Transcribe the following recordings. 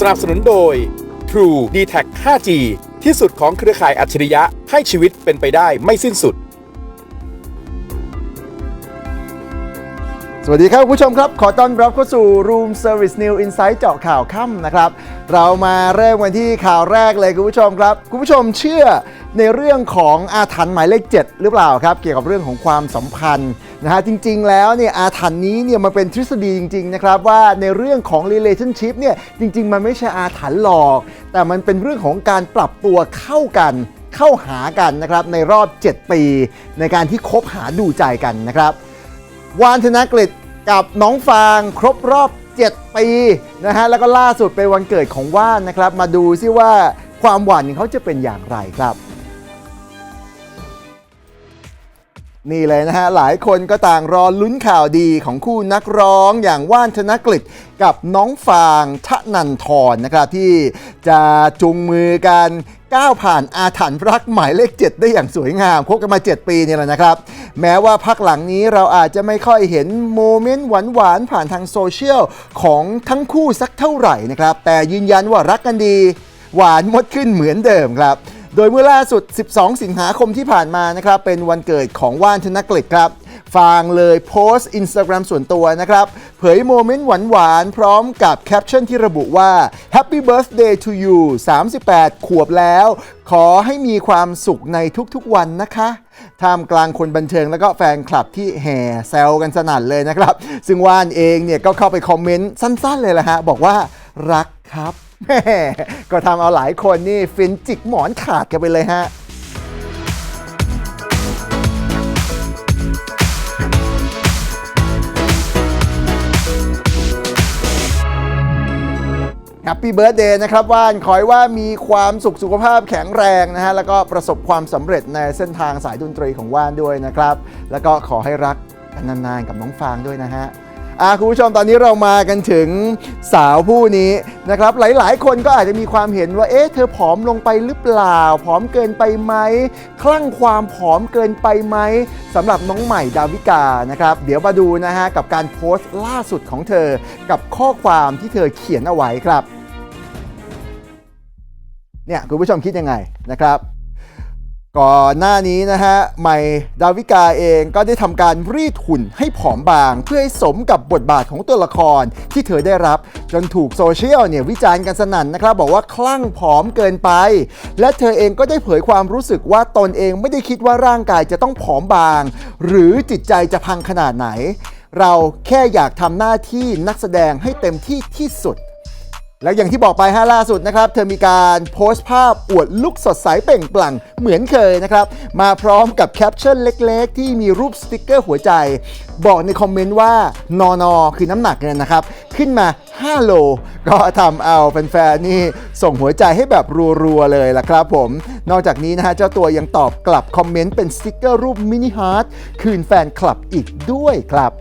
สนับสนุนโดย True d t a c 5G ที่สุดของเครือข่ายอัจฉริยะให้ชีวิตเป็นไปได้ไม่สิ้นสุด สวัสดีครับคุณผู้ชมครับ ขอต้อนรับเข้าสู่ Room Service New Insight เจาะข่าวค่ำนะครับ เรามาเริ่มกันที่ข่าวแรกเลยคุณผู้ชมครับ คุณผู้ชมเชื่อในเรื่องของอาถรรพ์หมายเลข 7 หรือเปล่าครับ เกี่ยวกับเรื่องของความสัมพันธ์ นะฮะจริงๆแล้วเนี่ยอาถรรพ์นี้เนี่ยมันเป็นทฤษฎีจริงๆนะครับว่าในเรื่องของ relationship เนี่ยจริง ๆ มันไม่ใช่อาถรรพ์หรอก แต่มันเป็นเรื่องของการปรับตัวเข้ากันเข้าหากันนะครับในรอบ 7 ปี ในการที่คบหาดูใจกันนะครับวานธนกฤษกับน้องฟางครบรอบ 7 ปีนะฮะแล้วก็ล่าสุดเป็นวันเกิดของว่านนะครับ มาดูซิว่าความหวานของเขาจะเป็นอย่างไรครับ นี่เลยนะฮะ หลายคนก็ต่างรอลุ้นข่าวดีของคู่นักร้องอย่างว่านธนกฤษกับน้องฟางทะนันทรนะครับที่จะจุงมือกันก้าวผ่านอาถรรพ์รักหมายเลข 7 ได้อย่างสวยงามคบกันมา 7 ปีนี่แหละนะครับ แม้ว่าพักหลังนี้เราอาจจะไม่ค่อยเห็นโมเมนต์หวานๆผ่านทางโซเชียลของทั้งคู่สักเท่าไหร่นะครับ แต่ยืนยันว่ารักกันดี หวานมดขึ้นเหมือนเดิมครับ โดยเมื่อล่าสุด 12 สิงหาคมที่ผ่านมานะครับ เป็นวันเกิดของว่านธนกฤษครับ ฟางเลยโพสต์ Instagram ส่วนตัวนะครับ เผยโมเมนต์หวานๆ พร้อมกับแคปชั่นที่ระบุว่า Happy Birthday to you 38 ขวบแล้ว ขอให้มีความสุขในทุกๆวันนะคะท่ามกลางคนบันเทิงแล้วก็แฟนคลับที่แห่แซวกันสนั่นเลยนะครับ ซึ่งว่านเองเนี่ยก็เข้าไปคอมเมนต์สั้นๆเลยละฮะบอกว่ารักครับ ก็ทำเอาหลายคนนี่ฟินจิกหมอนขาดกันไปเลยฮะแฮปปี้เบิร์ดเดย์นะครับว่านขอให้ว่ามีความสุขสุขภาพแข็งแรงนะฮะ แล้วก็ประสบความสำเร็จในเส้นทางสายดนตรีของว่านด้วยนะครับ แล้วก็ขอให้รักกันนานๆกับน้องฟางด้วยนะฮะ อะคุณผู้ชมตอนนี้เรามากันถึงสาวผู้นี้นะครับหลายๆ คนก็อาจจะมีความเห็นว่าเอ๊ะเธอผอมลงไปหรือเปล่า ผอมเกินไปไหมคลั่งความผอมเกินไปไหมสำหรับน้องใหม่ดาวิกานะครับเดี๋ยวมาดูนะฮะกับการโพสต์ล่าสุดของเธอ กับข้อความที่เธอเขียนเอาไว้ครับเนี่ยคุณผู้ชมคิดยังไงนะครับ ก่อนหน้านี้นะฮะใหม่ดาวิกาเองก็ได้ทำการรีดหุ่นให้ผอมบาง เพื่อให้สมกับบทบาทของตัวละครที่เธอได้รับ จนถูกโซเชียลเนี่ยวิจารณ์กันสนั่นนะครับ บอกว่าคลั่งผอมเกินไป และเธอเองก็ได้เผยความรู้สึกว่าตนเองไม่ได้คิดว่าร่างกายจะต้องผอมบาง หรือจิตใจจะพังขนาดไหน เราแค่อยากทำหน้าที่นักแสดงให้เต็มที่ที่สุด แล้วอย่างที่บอกไปฮะล่าสุดนะครับ เธอมีการโพสต์ภาพอวดลุกสดใสเปล่งปลั่งเหมือนเคยนะครับ มาพร้อมกับแคปชั่นเล็กๆ ที่มีรูปสติกเกอร์หัวใจ บอกในคอมเมนต์ว่านอนอคือน้ำหนักเนี่ยนะครับ ขึ้นมา 5 โล ก็ทำเอาแฟนๆนี่ส่งหัวใจให้แบบรัวๆเลยล่ะครับผม นอกจากนี้นะฮะเจ้าตัวยังตอบกลับคอมเมนต์เป็นสติกเกอร์รูปมินิฮาร์ดคืนแฟนคลับอีกด้วยครับ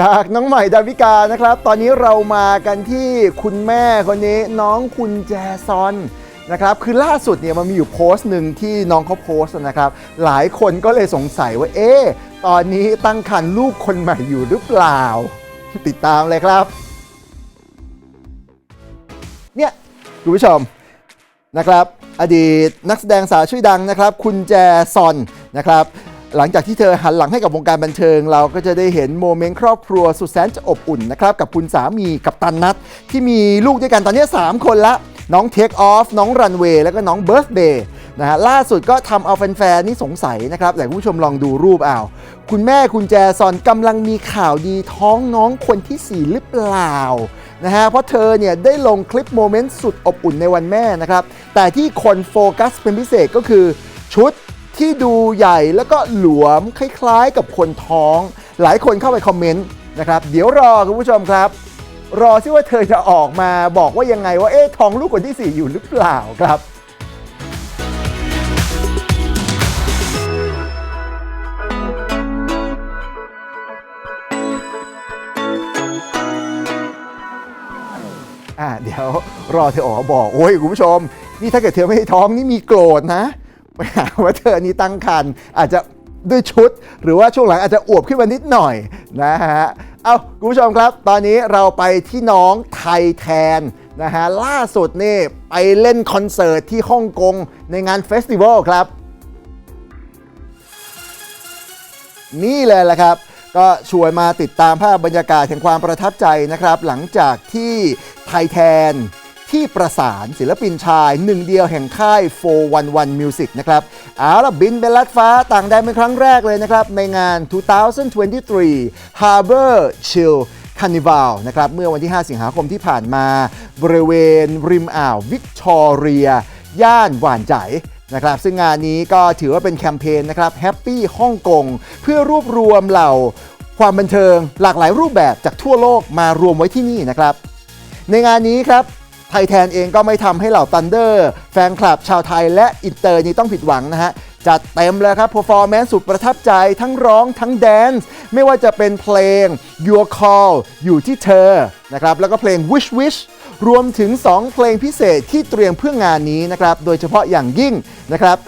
จากน้องใหม่ดาวิกานะครับ ตอนนี้เรามากันที่คุณแม่คนนี้น้องคุณแจซอนนะครับคือล่าสุดเนี่ยมันมีอยู่โพสต์หนึ่งที่น้องเขาโพสต์นะครับ หลายคนก็เลยสงสัยว่าเอ๊ะตอนนี้ตั้งครรภ์ลูกคนใหม่อยู่หรือเปล่า ติดตามเลยครับ เนี่ยคุณผู้ชมนะครับ อดีตนักแสดงสาวชื่อดังนะครับ คุณแจซอนนะครับ หลังจากที่เธอหันหลังให้กับวงการบันเทิง เราก็จะได้เห็นโมเมนต์ครอบครัวสุดแสนจะอบอุ่นนะครับกับคุณสามีกับตันนัทที่มีลูกด้วยกันตอนนี้ 3 คนละ น้องเทคออฟน้องรันเวย์แล้วก็น้องเบิร์ d เดย์นะฮะล่าสุดก็ทำเอาแฟนๆนี่สงสัยนะครับแต่คุณผู้ชมลองดูรูปเอาคุณแม่คุณแจซอนกำลังมีข่าวดีท้องน้องคนที่ 4 หรือเปล่านะฮะเพราะเธอเนี่ยได้ลงคลิปโมเมนต์สุดอบอุ่นในวันแม่นะครับแต่ที่คนโฟกัสเป็นพิเศษก็คือชุด ที่ดูใหญ่แล้วก็หลวมคล้ายๆ กับคนท้อง หลายคนเข้าไปคอมเมนต์นะครับ เดี๋ยวรอคุณผู้ชมครับ รอซิว่าเธอจะออกมาบอกว่ายังไงว่าเอ๊ะท้องลูกคนที่ 4 อยู่หรือเปล่าครับอเดี๋ยวรอเธอออกมาบอก โอ้ยคุณผู้ชม นี่ถ้าเกิดเธอไม่ท้องนี่มีโกรธนะ ไปหาว่าเธอนี่ตั้งครรภ์อาจจะด้วยชุด หรือว่าช่วงหลังอาจจะอวบขึ้นมานิดหน่อยนะฮะ เอาคุณผู้ชมครับ ตอนนี้เราไปที่น้องไทยแทนนะฮะล่าสุดนี่ไปเล่นคอนเสิร์ตที่ฮ่องกงในงานเฟสติวัลครับ นี่เลยแหละครับ ก็ชวนมาติดตามภาพบรรยากาศแห่งความประทับใจนะครับ หลังจากที่ไทยแทน ที่ประสานศิลปินชายหนึ่งเดียวแห่งค่าย 411 Music นะครับเอาละบินเป็นลัดฟ้าต่างแดนเป็นครั้งแรกเลยนะครับ ในงาน 2023 Harbor Chill Carnival นะครับเมื่อวันที่ 5 สิงหาคมที่ผ่านมา บริเวณริมอ่าววิกตอเรีย ย่านหวานใจนะครับซึ่งงานนี้ก็ถือว่าเป็นแคมเปญนะครับแฮปปี้ฮ่องกงเพื่อรวบรวมเหล่าความบันเทิงหลากหลายรูปแบบจากทั่วโลกมารวมไว้ที่นี่นะครับ ในงานนี้ครับ ทยแทนเองก็ไม่ทำให้เหล่าตันเดอร์ แฟนคลับชาวไทยและอินเตอร์นี้ต้องผิดหวังนะฮะจัดเต็มเลยครับ p e r f o r m a n c e สุดประทับใจทั้งร้องทั้งแดนซ์ไม่ว่าจะเป็นเพลง Your Call อยู่ที่เธอนะครับแล้วก็เพลง Wish Wish รวมถึง 2 เพลงพิเศษที่เตรียมเพื่องานนี้นะครับ โดยเฉพาะอย่างยิ่งนะครับ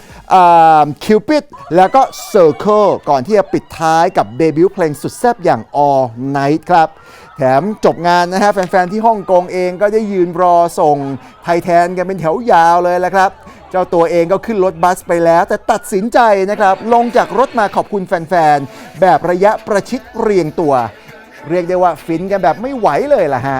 คิวปิดแล้วก็ Circle ก่อนที่จะปิดท้ายกับเดบิวต์เพลงสุดแซ่บอย่าง All Night ครับ แถมจบงานนะฮะแฟนๆที่ฮ่องกงเองก็ได้ยืนรอส่งไทยแทนกันเป็นแถวยาวเลยแหละครับ เจ้าตัวเองก็ขึ้นรถบัสไปแล้ว แต่ตัดสินใจนะครับ ลงจากรถมาขอบคุณแฟนๆ แบบระยะประชิดเรียงตัว เรียกได้ว่าฟินกันแบบไม่ไหวเลยล่ะฮะ